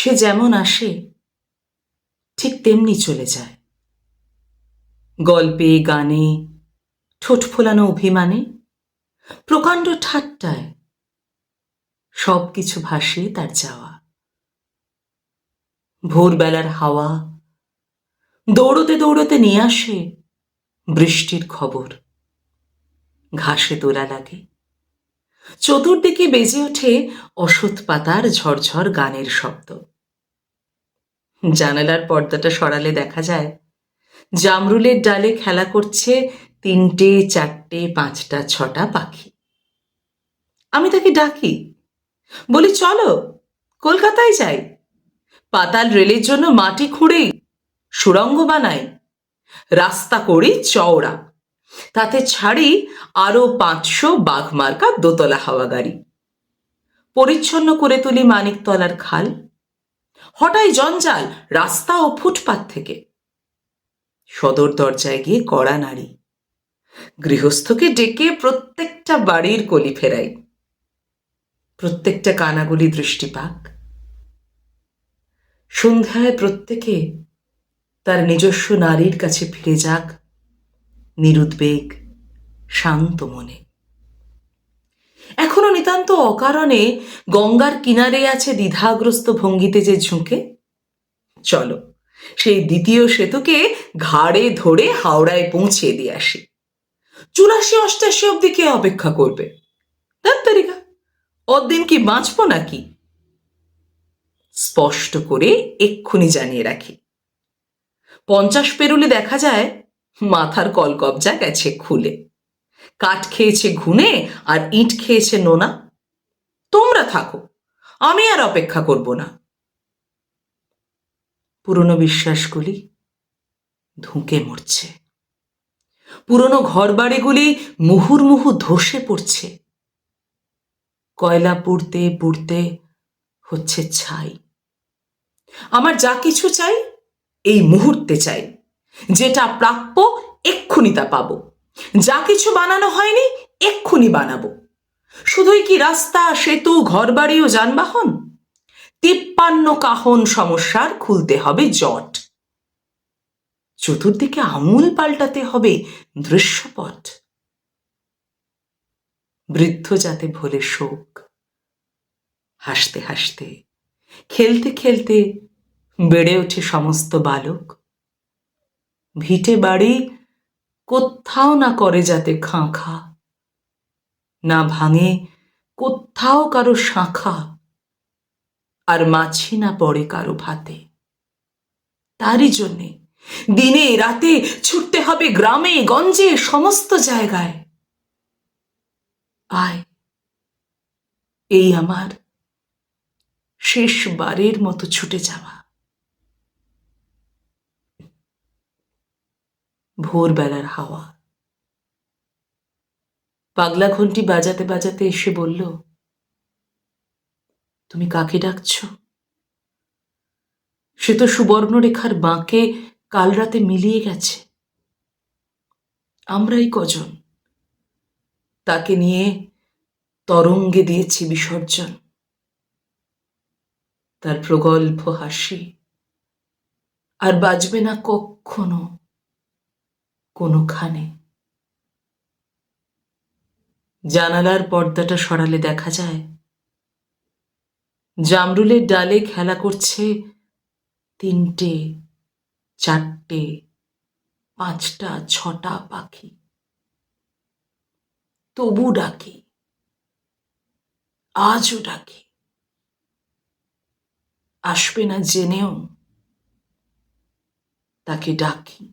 সে যেমন আসে, ঠিক তেমনি চলে যায়। গল্পে, গানে, ঠোঁট ফোলানো অভিমানে, প্রকাণ্ড ঠাট্টায় সব কিছু ভাসিয়ে তার যাওয়া। ভোরবেলার হাওয়া, দৌড়তে দৌড়তে নিয়ে আসে বৃষ্টির খবর। ঘাসে তোলা লাগে। চতুর্দিকে বেজে ওঠে অসৎ পাতার ঝরঝর গানের শব্দ। জানালার পর্দাটা সরালে দেখা যায়, জামরুলের ডালে খেলা করছে তিনটে, চারটে, পাঁচটা, ছটা পাখি। আমি তাকে ডাকি, বলি, চলো, কলকাতায় যাই। পাতাল রেলের জন্য মাটি খুঁড়েই সুড়ঙ্গ বানাই। রাস্তা করি চওড়া। তাতে ছাড়ি আরও পাঁচশো বাঘমার্কা দোতলা হাওয়া গাড়ি। পরিচ্ছন্ন করে তুলি মানিকতলার খাল। হঠাৎ জঞ্জাল রাস্তা ও ফুটপাত থেকে। সদর দরজায় গিয়ে কড়া নাড়ি। গৃহস্থকে ডেকে প্রত্যেকটা বাড়ির কলি ফেরাই। প্রত্যেকটা কানাগুলি দৃষ্টিপাক। সন্ধ্যায় প্রত্যেকে তার নিজস্ব নারীর কাছে ফিরে যাক। নিরুদ্বেগ, শান্ত মনে। এখনও নিতান্ত অকারণে গঙ্গার কিনারে আছে দ্বিধাগ্রস্ত ভঙ্গিতে যে ঝুঁকে, চলো সেই দ্বিতীয় সেতুকে ঘাড়ে ধরে হাওড়ায় পৌঁছে দিয়ে আসি। চুরাশি অষ্টাশি অব্দি কে অপেক্ষা করবে? তারিকা অদিন কি বাঁচবো নাকি? স্পষ্ট করে এক্ষুনি জানিয়ে রাখি। পঞ্চাশ পেরুলে দেখা যায় মাথার কলকবজা গেছে খুলে। কাঠ খেয়েছে ঘুনে আর ইট খেয়েছে নোনা। তোমরা থাকো, আমি আর অপেক্ষা করব না। পুরনো বিশ্বাসগুলি ধুঁকে মরছে। পুরনো ঘরবাড়িগুলি মুহুর্মুহু ধসে পড়ছে। কয়লা পুড়তে পুড়তে হচ্ছে ছাই। আমার যা কিছু চাই, এই মুহূর্তে চাই। যেটা প্রাপ্য এক্ষুনি তা পাবো। যা কিছু বানানো হয়নি, এক্ষুনি বানাবো। শুধুই কি রাস্তা, সেতু, ঘরবাড়ি ও যানবাহন? তিপ্পান্ন কাহন সমস্যার খুলতে হবে জট। চতুর্দিকে আমূল পাল্টাতে হবে দৃশ্যপট। বৃদ্ধ যাতে ভোলে শোক। হাসতে হাসতে, খেলতে খেলতে বেড়ে ওঠে সমস্ত বালক। ভিটে বাড়ি কোথাও না করে যাতে খাঁখা। না ভাঙে কোথাও কারও শাখা, আর মাছি না পড়ে কারও ভাতে। তারই জন্যে দিনে রাতে ছুটতে হবে গ্রামে, গঞ্জে, সমস্ত জায়গায়। আয়, এই আমার শেষবারের মতো ছুটে যাওয়া। ভোরবেলার হাওয়া। পাগলা ঘন্টি বাজাতে বাজাতে এসে বলল, তুমি কাকে ডাকছ? সে তো সুবর্ণরেখার বাঁকে কাল রাতে মিলিয়ে গেছে। আমরাই কজন? তাকে নিয়ে তরঙ্গে দিয়েছি বিসর্জন। তার প্রগল্ভ হাসি। আর বাজবে না কখনো কোনোখানে। জানালার পর্দাটা সরালে দেখা যায়, জামরুলের ডালে খেলা করছে তিনটে, চারটে, পাঁচটা, ছটা পাখি। তবু ডাকি, আজও ডাকে। আসবে না জেনেও, তাকে ডাকি।